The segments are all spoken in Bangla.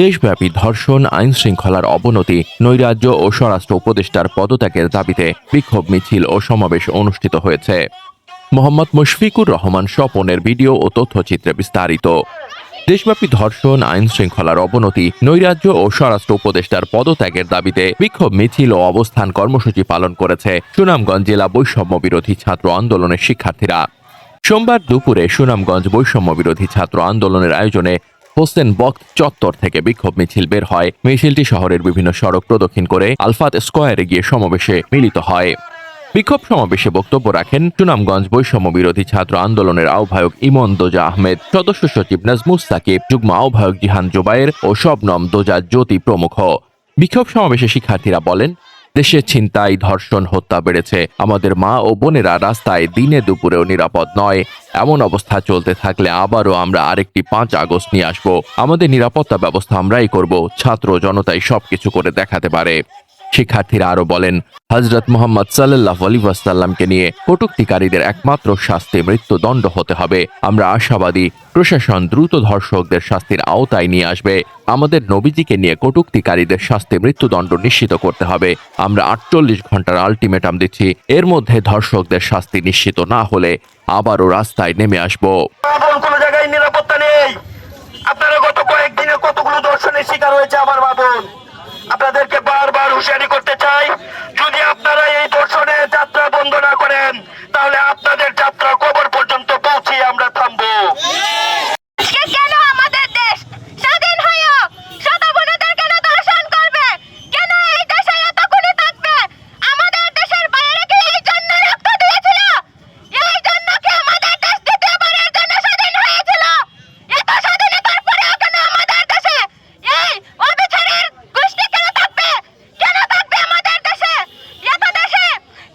দেশব্যাপী ধর্ষণ আইন শৃঙ্খলার অবনতি, নৈরাজ্য ও স্বরাষ্ট্র উপদেষ্টার পদত্যাগের দাবিতে বিক্ষোভ মিছিল ও সমাবেশ অনুষ্ঠিত হয়েছে। মোহাম্মদ মুশফিকুর রহমান স্বপনের ভিডিও ও তথ্যচিত্রে বিস্তারিত। দেশব্যাপী ধর্ষণ আইন শৃঙ্খলার অবনতি, নৈরাজ্য ও স্বরাষ্ট্র উপদেষ্টার পদত্যাগের দাবিতে বিক্ষোভ মিছিল ও অবস্থান কর্মসূচি পালন করেছে সুনামগঞ্জ জেলা বৈষম্য বিরোধী ছাত্র আন্দোলনের শিক্ষার্থীরা। সোমবার দুপুরে সুনামগঞ্জ বৈষম্য বিরোধী ছাত্র আন্দোলনের আয়োজনে হোসেন বক্ত চত্বর থেকে বিক্ষোভ মিছিল বের হয়। মিছিলটি শহরের বিভিন্ন সড়ক প্রদক্ষিণ করে আলফাত স্কোয়ারে গিয়ে সমাবেশে মিলিত হয়। বিক্ষোভ সমাবেশে বক্তব্য রাখেন সুনামগঞ্জ বৈষম্য বিরোধী ছাত্র আন্দোলনের আহ্বায়ক ইমন দোজা আহমেদ, সদস্য সচিব নাজমুস সাকিব, যুগ্ম আহ্বায়ক জিহান জোবায়ের ও শবনম দোজা জ্যোতি প্রমুখ। বিক্ষোভ সমাবেশে শিক্ষার্থীরা বলেন দেশে ছিনতাই, ধর্ষণ, হত্যা বেড়েছে। আমাদের মা ও বোনেরা রাস্তায় দিনে দুপুরেও নিরাপদ নয়। এমন অবস্থা চলতে থাকলে আবারও আমরা আরেকটি পাঁচ আগস্ট নিয়ে আসব। আমাদের নিরাপত্তা ব্যবস্থা আমরাই করব। ছাত্র জনতাই সবকিছু করে দেখাতে পারে। শিক্ষার্থীরা আরও বলেন হজরত মোহাম্মদ সাল্লাহ আলী ওয়াসাল্লামকে নিয়ে কটুক্তিকারীদের একমাত্র শাস্তি মৃত্যুদণ্ড হতে হবে। আমরা আশাবাদী, প্রশাসন দ্রুত ধর্ষকদের শাস্তির আওতায় নিয়ে আসবে। আমাদের নবীজিকে নিয়ে কটুক্তিকারীদের শাস্তি মৃত্যুদণ্ড নিশ্চিত করতে হবে। আমরা আটচল্লিশ ঘণ্টার আলটিমেটাম দিচ্ছি, এর মধ্যে ধর্ষকদের শাস্তি নিশ্চিত না হলে আবারও রাস্তায় নেমে আসব। বারবার হুঁশিয়ারি করতে চাই। যদি আপনারা এই দর্শনে যাত্রা বন্ধ না করেন তাহলে আপনাদের যাত্রা কবর পর্যন্ত পৌঁছে আমরা থামবো আজকে কেন আমাদের দেশ স্বাধীন হয়েও শত বোনেদের কেন দর্শন করবে কেন এই দেশে এত খুনি থাকবে আমাদের দেশের বাইরে কি এই জন্য রক্ত দিয়েছিল এই জন্য কি আমাদের দেশ দ্বিতীয়বারের জন্য স্বাধীন হয়েছিল এত স্বাধীনতার পরেও কেন আমাদের দেশে এই অবিচারের গোষ্ঠী কেন থাকবে কেন থাকবে আমাদের দেশে এত দেশে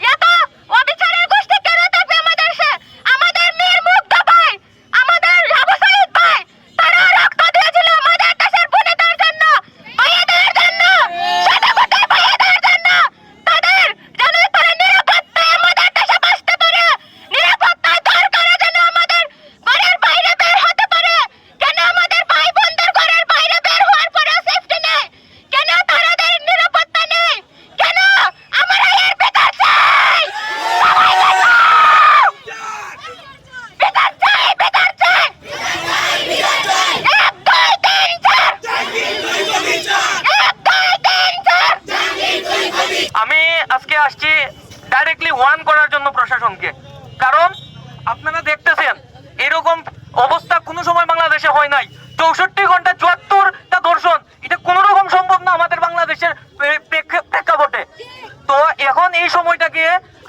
এত অবিচারের গোষ্ঠী কেন থাকবে আমাদের দেশে আমাদের মীর মুগ্ধ ভাই আমাদের আবু সাইদ ভাই তারা রক্ত দিয়েছিল আমাদের দেশের বোনেদের জন্য ভাইয়াদের জন্য সাদাকোটার ভাইয়াদের জন্য তাদের যেন তারা নিরাপত্তায় আমাদের দেশে বাঁচতে পারে নিরাপত্তায় দরকারে যেন আমাদের ঘরের বাইরে বের হতে পারে কেন আমাদের ভাই বোনদের ঘরের বাইরে বের হওয়ার পরেও সেফটি নেই কেন তাদের নিরাপত্তা নেই কেন আমরা এর বেকার চাই সবাই বলো! বেকার চাই বেকার চাই এক দুই তিন চার এক দুই তিন চার আমি আজকে আসছি ডাইরেক্টলি ওয়ান করার জন্য প্রশাসনকে। কারণ আপনারা দেখতেছেন, এরকম অবস্থা কোনো সময় বাংলাদেশে হয় নাই। চৌষট্টি ঘণ্টা চুয়াত্তরটা দর্শন এটা কোনো রকম সম্ভব না আমাদের বাংলাদেশের প্রেক্ষাপটে। তো এখন এই সময়টাকে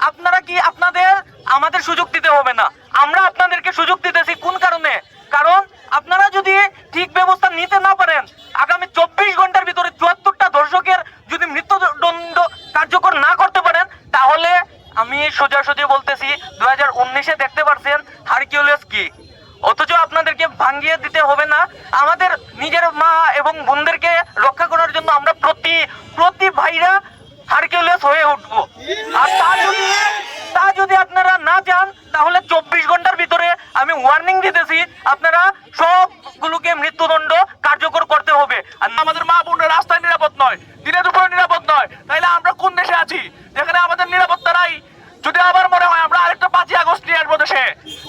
আপনারা কি আপনাদের, আমাদের সুযোগ দিতে হবে না? আমরা আপনাদেরকে সুযোগ দিতেছি কোন কারণে? কারণ আপনারা যদি ঠিক ব্যবস্থা নিতে না পারেন আগামী চব্বিশ ঘণ্টার ভিতরে চুয়াত্তরটা দর্শকের যদি মৃত্যুদণ্ড কার্যকর না করতে পারেন তাহলে সোজাসুজি বলতেছি দু হাজার উনিশে দেখতে পারছেন হারকিউলিয়াস কি? অথচ আপনাদেরকে ভাঙ্গিয়ে দিতে হবে না। আমাদের নিজের মা এবং বোনদেরকে রক্ষা করার জন্য আমরা প্রতি প্রতি ভাইরা হারকিউলিয়াস হয়ে উঠবো। છે.